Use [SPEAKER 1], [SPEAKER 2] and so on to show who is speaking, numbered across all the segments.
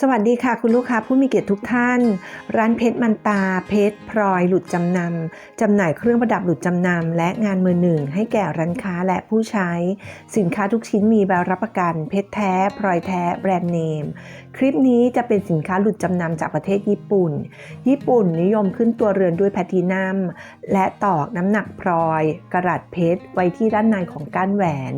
[SPEAKER 1] สวัสดีค่ะ คุณลูกค้าผู้มีเกียรติทุกท่าน ร้านเพชรมันตาเพชรพลอยหลุดจำนำจำหน่ายเครื่องประดับหลุดจำนำและงานมือหนึ่งให้แก่ร้านค้าและผู้ใช้ สินค้าทุกชิ้นมีใบรับประกัน เพชรแท้พลอยแท้แบรนด์เนม คลิปนี้จะเป็นสินค้าหลุดจำนำจากประเทศญี่ปุ่น ญี่ปุ่นนิยมขึ้นตัวเรือนด้วยแพลตินัม และตอกน้ำหนักพลอยกระดัษเพชรไว้ที่ด้านในของก้านแหวน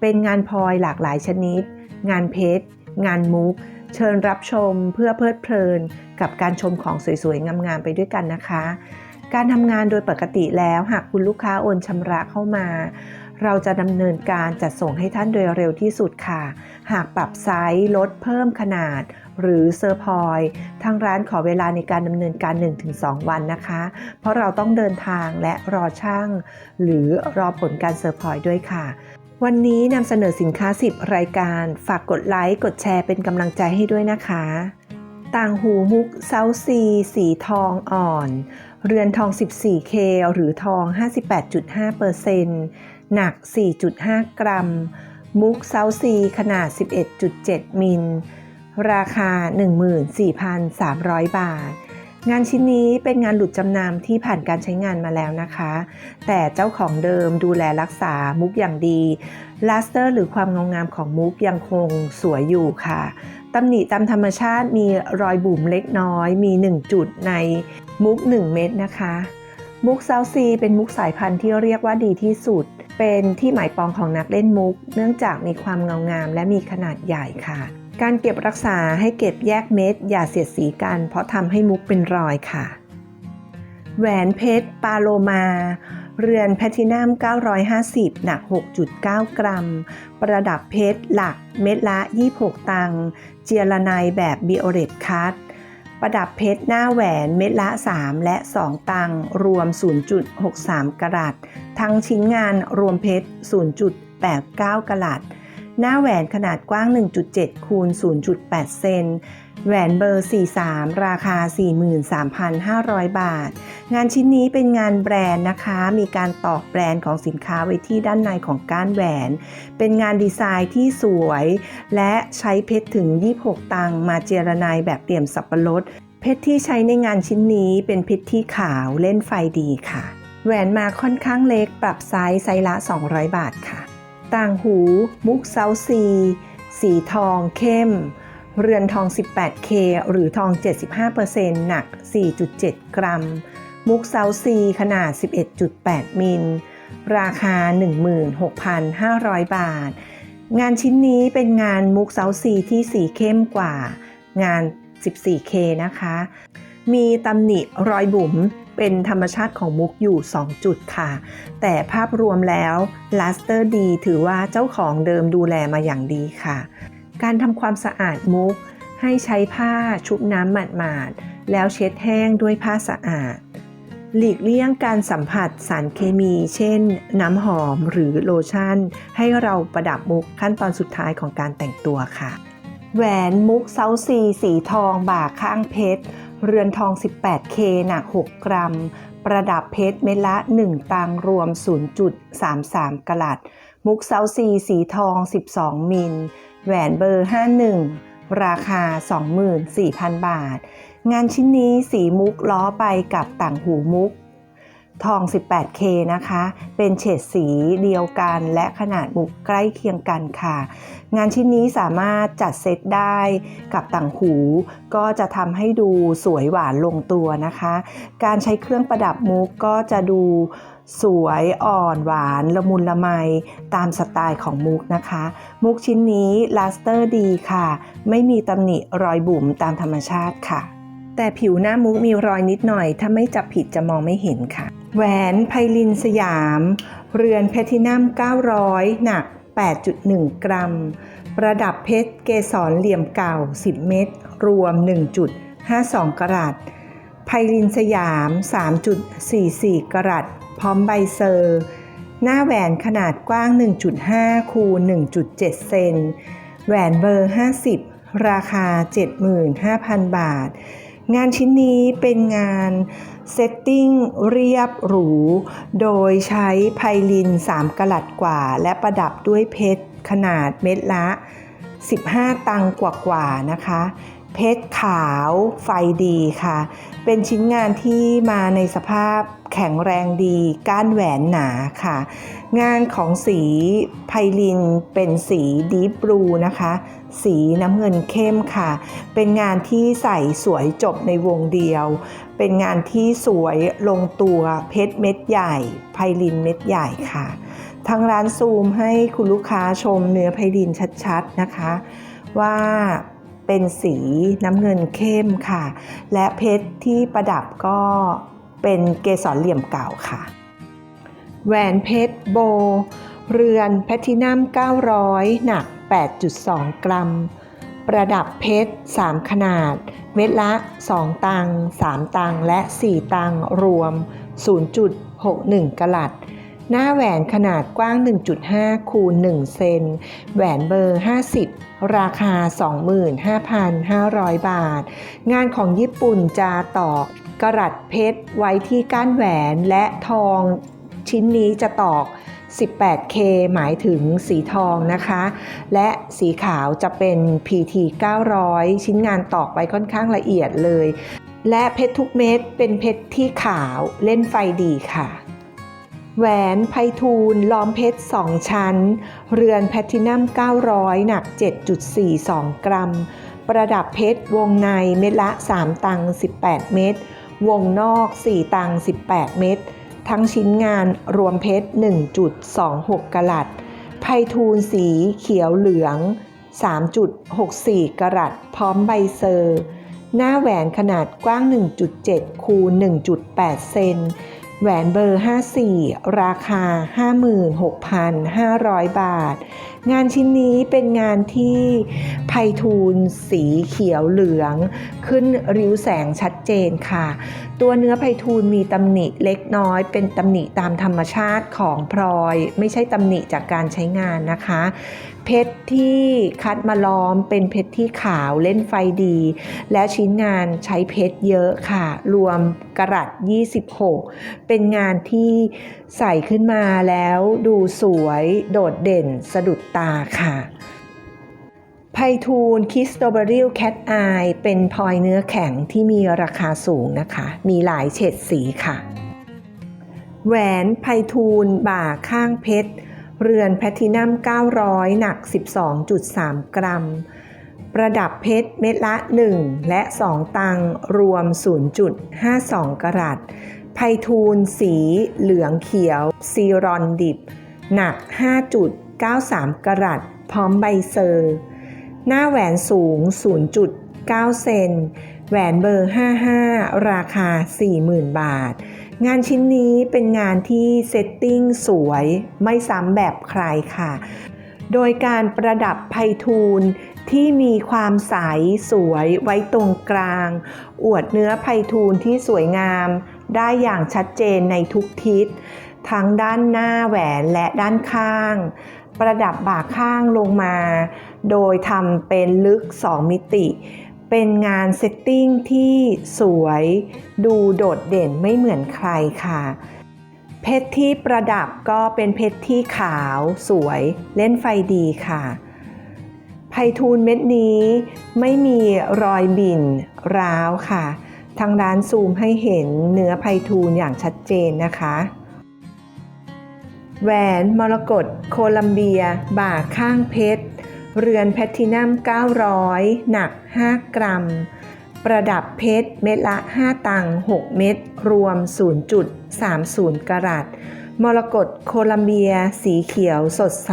[SPEAKER 1] เป็นงานพลอยหลากหลายชนิด งานเพชร งานมุก เชิญรับชมเพื่อเพลิดเพลิน กับการชมของสวยๆ งามๆ ไปด้วยกันนะคะ การทำงานโดยปกติแล้วหากคุณลูกค้าโอนชำระเข้ามา เราจะดำเนินการจัดส่งให้ท่านโดยเร็วที่สุดค่ะ หากปรับไซส์ลดเพิ่มขนาด หรือเซอร์พอยทางร้านขอเวลาในการดำเนินการ 1-2 วันนะคะ เพราะเราต้องเดินทางและรอช่าง หรือรอผลการเซอร์พอยด้วยค่ะ วันนี้นำเสนอสินค้า 10 รายการ ฝากกดไลค์ กดแชร์เป็นกำลังใจให้ด้วยนะคะ ต่างหูมุกเซาซี สีทองอ่อน เรือนทอง 14K หรือทอง 58.5%หนัก 4.5 กรัม มุกเซาซี ขนาด 11.7 มิล ราคา 14,300 บาท งานชิ้นนี้เป็นงานหลุดจำนำที่ผ่านการใช้งานมาแล้วนะคะ แต่เจ้าของเดิมดูแลรักษามุกอย่างดีลาสเตอร์ หรือความงางามของมุกยังคงสวยอยู่ค่ะตำหนิตามธรรมชาติมีรอยบุ๋มเล็กน้อย มี 1 จุดในมุก 1 เม็ดนะคะ มุกเซาซีเป็นมุกสายพันธุ์ที่เรียกว่าดีที่สุด เป็นที่หมายปองของนักเล่นมุก เนื่องจากมีความเงางามและมีขนาดใหญ่ค่ะ การเก็บรักษาให้เก็บแยกเม็ด อย่าเสียดสีกัน เพราะทำให้มุกเป็นรอยค่ะ แหวนเพชรปาโลมา เรือนแพลตินัม 950 หนัก 6.9 กรัม ประดับเพชรหลักเม็ดละ 26 ตังค์เจียระไนแบบบิโอเรตคัตประดับเพชรหน้าแหวนเม็ดละ 3 และ 2 ตังค์รวม 0.63 กรัตทั้งชิ้นงานรวมเพชร 0.89 กรัต หน้าแหวนขนาดกว้าง 1.7 คูณ 0.8 เซน แหวนเบอร์ 43 ราคา 43,500 บาท งานชิ้นนี้เป็นงานแบรนด์นะคะ มีการตอกแบรนด์ของสินค้าไว้ที่ด้านในของก้านแหวน เป็นงานดีไซน์ที่สวย และใช้เพชรถึง 26 ตังค์มาเจรนายแบบเหลี่ยมสับปะรด เพชรที่ใช้ในงานชิ้นนี้เป็นเพชรที่ขาวเล่นไฟดีค่ะ แหวนมาค่อนข้างเล็กปรับไซส์ไซส์ละ 200 บาทค่ะ ต่างหู มุกเซาซี สีทองเข้ม เรือนทอง 18K หรือทอง 75%หนัก 4.7 กรัม มุกเซาซีขนาด 11.8 มิล ราคา 16,500 บาท งานชิ้นนี้เป็นงานมุกเซาซีที่สีเข้มกว่า งาน 14K นะคะ มีตำหนิรอยบุ๋มเป็นธรรมชาติของมุกอยู่ 2 จุดค่ะ แต่ภาพรวมแล้วลาสเตอร์ดีถือว่าเจ้าของเดิมดูแลมาอย่างดีค่ะ การทำความสะอาดมุก ให้ใช้ผ้าชุบน้ำหมาดๆ แล้วเช็ดแห้งด้วยผ้าสะอาด หลีกเลี่ยงการสัมผัสสารเคมี เช่น น้ำหอมหรือโลชั่น ให้เราประดับมุกขั้นตอนสุดท้ายของการแต่งตัวค่ะ แหวนมุกเซาซีสีทองบ่าข้างเพชร เรือนทอง 18K หนัก 6 กรัม ประดับเพชรเม็ดละ 1 ตังรวม 0.33 กลัด มุกเซาซีสีทอง 12 มิล แหวนเบอร์ 51 ราคา 24,000 บาท งานชิ้นนี้สีมุกล้อไปกับต่างหูมุก ทอง 18K นะคะ เป็นเฉดสีเดียวกันและขนาดมุกใกล้เคียงกันค่ะ งานชิ้นนี้สามารถจัดเซตได้กับต่างหู ก็จะทำให้ดูสวยหวานลงตัวนะคะ การใช้เครื่องประดับมุกก็จะดูสวยอ่อนหวานละมุนละไมตามสไตล์ของมุกนะคะ มุกชิ้นนี้ลาสเตอร์ดีค่ะ ไม่มีตำหนิรอยบุ๋มตามธรรมชาติค่ะ แต่ผิวหน้ามุกมีรอยนิดหน่อย ถ้าไม่จับผิดจะมองไม่เห็นค่ะ แหวนไพลินสยาม เรือนแพลตินัม900 หนัก 8.1 กรัม ประดับเพชรเกสรเหลี่ยมเก่า 10 เม็ดรวม 1.52 กรัตไพลินสยาม 3.44 กรัตพร้อมใบเซอร์ หน้าแหวนขนาดกว้าง 1.5 คูณ 1.7 เซน แหวนเบอร์ 50 ราคา 75,000 บาท งานชิ้นนี้เป็นงาน เซตติ้งเรียบหรู โดยใช้ไพลิน 3กะลัดกว่า และประดับด้วยเพชรขนาดเม็ดละ 15 ตังกว่าๆนะคะ เพชรขาวไฟดีค่ะ เป็นชิ้นงานที่มาในสภาพแข็งแรงดี ก้านแหวนหนาค่ะ งานของสีไพลินเป็นสีดีบลูนะคะ สีน้ำเงินเข้มค่ะ เป็นงานที่ใส่สวยจบในวงเดียว เป็นงานที่สวยลงตัวเพชรเม็ดใหญ่ ไพลินเม็ดใหญ่ค่ะ ทางร้านซูมให้คุณลูกค้าชมเนื้อไพลินชัดๆนะคะ ว่า เป็นสีน้ำเงินเข้มค่ะ และเพชรที่ประดับก็เป็นเกสรเหลี่ยมเก่าค่ะ แหวนเพชรโบ เรือนแพทินัม900 หนัก 8.2 กรัม ประดับเพชร 3 ขนาด เม็ดละ 2 ตัง 3 ตัง และ 4 ตัง รวม 0.61กะลัด หน้าแหวนขนาดกว้าง 1.5 คูณ 1 เซน แหวนเบอร์ 50 ราคา 25,500 บาท งานของญี่ปุ่นจะตอกกระดเพชรไว้ที่ก้านแหวนและทองชิ้นนี้จะตอก 18K หมายถึงสีทองนะคะ และสีขาวจะเป็น PT 900 ชิ้นงานตอกไว้ค่อนข้างละเอียดเลย และเพชรทุกเม็ดเป็นเพชรที่ขาวเล่นไฟดีค่ะ แหวนไพทูลล้อมเพชร 2 ชั้น เรือนแพทินัม 900 หนัก 7.42 กรัม ประดับเพชรวงในเม็ดละ 3 ตัง 18 เม็ด วงนอก 4 ตัง 18 เม็ด ทั้งชิ้นงานรวมเพชร 1.26กะลัด ไพทูลสีเขียวเหลือง 3.64กะรัตพร้อมใบเซอร์ หน้าแหวนขนาดกว้าง 1.7 คูณ 1.8 เซน แหวนเบอร์ 54 ราคา 56,500 บาท งานชิ้นนี้เป็นงานที่ไพทูลสีเขียวเหลือง ขึ้นริ้วแสงชัดเจนค่ะ ตัวเนื้อไพทูลมีตำหนิเล็กน้อย เป็นตำหนิตามธรรมชาติของพลอย ไม่ใช่ตำหนิจากการใช้งานนะคะเพชรที่คัดมาล้อมเป็นเพชรที่ขาวเล่นไฟดี และชิ้นงานใช้เพชรเยอะค่ะ รวมกระรัต26 เป็นงานที่ใส่ขึ้นมาแล้วดูสวยโดดเด่นสะดุดตาค่ะไพทูลคิสโตเบอริลแคทอายเป็นพลอยเนื้อแข็งที่มีราคาสูงนะคะ มีหลายเฉดสีค่ะ แหวนไพทูลบ่าข้างเพชร เรือนแพทินัม 900 หนัก 12.3 กรัม ประดับเพชรเม็ดละ 1 และ 2 ตัง รวม 0.52 กรัตไพทูลสีเหลืองเขียว ซีรอนดิบ หนัก 5.93 กรัตพร้อมใบเซอร์ หน้าแหวนสูง 0.9 เซน แหวนเบอร์ 55 ราคา 40,000 บาท งานชิ้นนี้เป็นงานที่เซตติ้งสวยไม่ซ้ำแบบใครค่ะ โดยการประดับไพทูลที่มีความใสสวยไว้ตรงกลาง อวดเนื้อไพทูลที่สวยงาม ได้อย่างชัดเจนในทุกทิศ ทั้งด้านหน้าแหวนและด้านข้าง ประดับบ่าข้างลงมา โดยทำเป็นลึก 2 มิติ เป็นงานเซตติ้งที่สวยดูโดดเด่นไม่เหมือนใครค่ะ เพชรที่ประดับก็เป็นเพชรที่ขาวสวยเล่นไฟดีค่ะไพทูลเม็ดนี้ไม่มีรอยบิ่นร้าวค่ะ ทางร้านซูมให้เห็นเนื้อไพทูลอย่างชัดเจนนะคะ แหวนมรกตโคลัมเบีย บ่าข้างเพชร เรือนแพทินัม 900 หนัก 5 กรัม ประดับเพชรเม็ดละ 5 ตัง 6 เม็ด รวม 0.30 กรัตมรกตโคลัมเบีย สีเขียวสดใส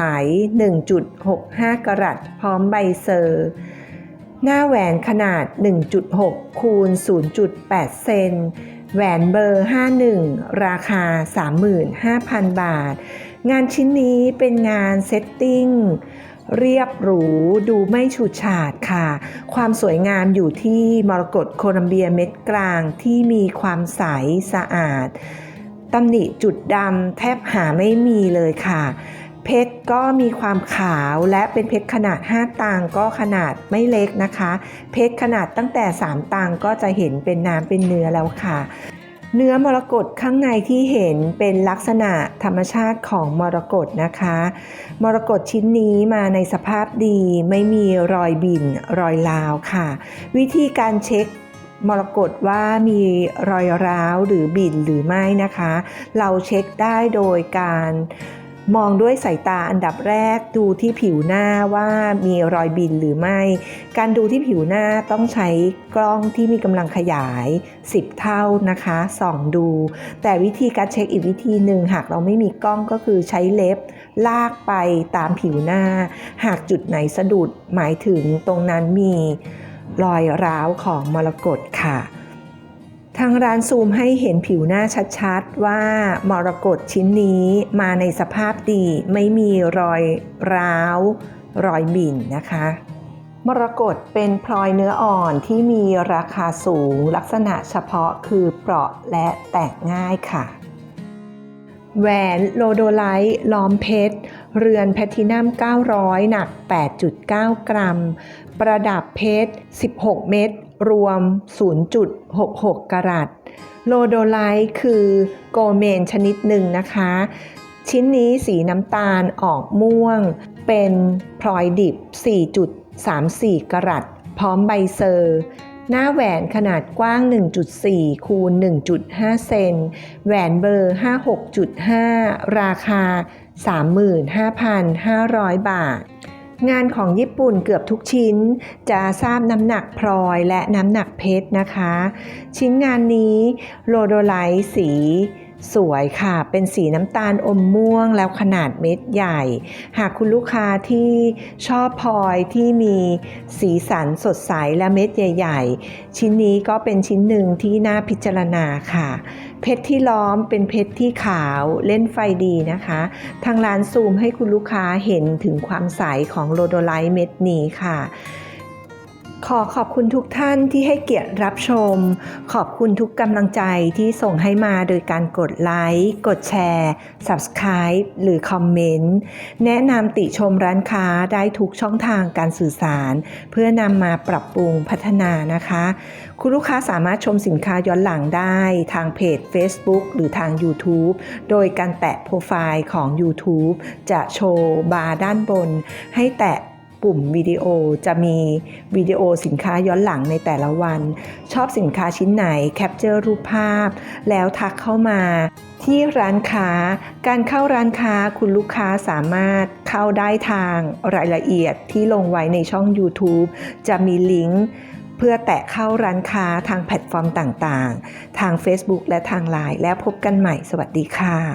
[SPEAKER 1] 1.65 กรัตพร้อมใบเซอร์ หน้าแหวนขนาด 1.6 คูณ 0.8 เซน แหวนเบอร์ 51 ราคา 35,000 บาท งานชิ้นนี้เป็นงานเซตติ้ง เรียบหรูดูไม่ฉูดฉาดค่ะ ความสวยงามอยู่ที่มรกตโคลัมเบียเม็ดกลางที่มีความใสสะอาดตำหนิจุดดำแทบหาไม่มีเลยค่ะ เพชรก็มีความขาวและเป็นเพชรขนาด 5ตังก็ขนาดไม่เล็กนะคะ เพชรขนาดตั้งแต่ 3 ตังก็จะเห็นเป็นน้ำเป็นเนื้อแล้วค่ะ เนื้อมรกตข้างในที่เห็นเป็นลักษณะธรรมชาติของมรกตนะคะ มรกตชิ้นนี้มาในสภาพดีไม่มีรอยบินรอยร้าวค่ะ วิธีการเช็คมรกตว่ามีรอยร้าวหรือบินหรือไม่นะคะ เราเช็คได้โดยการ มองด้วยสายตาอันดับแรกดูที่ผิวหน้าว่ามีรอยบินหรือไม่ การดูที่ผิวหน้าต้องใช้กล้องที่มีกำลังขยาย 10 เท่านะคะส่องดู แต่วิธีการเช็คอีกวิธีหนึ่งหากเราไม่มีกล้องก็คือใช้เล็บ ลากไปตามผิวหน้า หากจุดไหนสะดุดหมายถึงตรงนั้นมีรอยร้าวของมรกตค่ะ ทางร้านซูมให้เห็นผิวหน้าชัดๆ ว่ามรกตชิ้นนี้มาในสภาพดีไม่มีรอยร้าว รอยบิ่นนะคะ มรกตเป็นพลอยเนื้ออ่อนที่มีราคาสูงลักษณะเฉพาะคือเปราะและแตกง่ายค่ะ แหวนโลโดไลท์ล้อมเพชร เรือนแพทินัม 900 หนัก 8.9 กรัม ประดับเพชร 16 เม็ด รวม 0.66 กรัต โลโดไลท์คือโกเมนชนิดหนึ่งนะคะ ชิ้นนี้สีน้ำตาลออกม่วง เป็นพลอยดิบ 4.34 กรัต พร้อมใบเซอร์ หน้าแหวนขนาดกว้าง 1.4 คูณ 1.5 เซน แหวนเบอร์ 56.5 ราคา 35,500 บาท งานของญี่ปุ่นเกือบทุกชิ้น จะทราบน้ำหนักพลอยและน้ำหนักเพชรนะคะ ชิ้นงานนี้โลโดไลท์สีสวยค่ะ เป็นสีน้ำตาลอมม่วงแล้วขนาดเม็ดใหญ่ หากคุณลูกค้าที่ชอบพลอยที่มีสีสันสดใสและเม็ดใหญ่ ๆ ชิ้นนี้ก็เป็นชิ้นหนึ่งที่น่าพิจารณาค่ะ เพชรที่ล้อมเป็นเพชรที่ขาวเล่นไฟดีนะคะ ทางร้านซูมให้คุณลูกค้าเห็นถึงความใสของโลโดไลท์เม็ดนี้ค่ะ ขอขอบคุณทุกท่านที่ให้เกียรติรับชม ขอบคุณทุกกำลังใจที่ส่งให้มาโดยการกดไลค์ กดแชร์ Subscribe หรือคอมเมนต์ แนะนำติชมร้านค้าได้ทุกช่องทางการสื่อสาร เพื่อนำมาปรับปรุงพัฒนานะคะ คุณลูกค้าสามารถชมสินค้าย้อนหลังได้ทางเพจ Facebook หรือทาง YouTube โดยการแตะโปรไฟล์ของ YouTube จะโชว์บาร์ด้านบน ให้แตะ ปุ่มวิดีโอจะมีวิดีโอสินค้าย้อนหลังในแต่ละวัน ชอบสินค้าชิ้นไหนแคปเจอร์รูปภาพ แล้วทักเข้ามา ที่ร้านค้า การเข้าร้านค้าคุณลูกค้าสามารถเข้าได้ทางรายละเอียดที่ลงไว้ในช่อง YouTube จะมีลิงก์เพื่อแตะเข้าร้านค้าทางแพลตฟอร์มต่างๆ ทาง Facebook และทาง Line แล้วพบกันใหม่สวัสดีค่ะ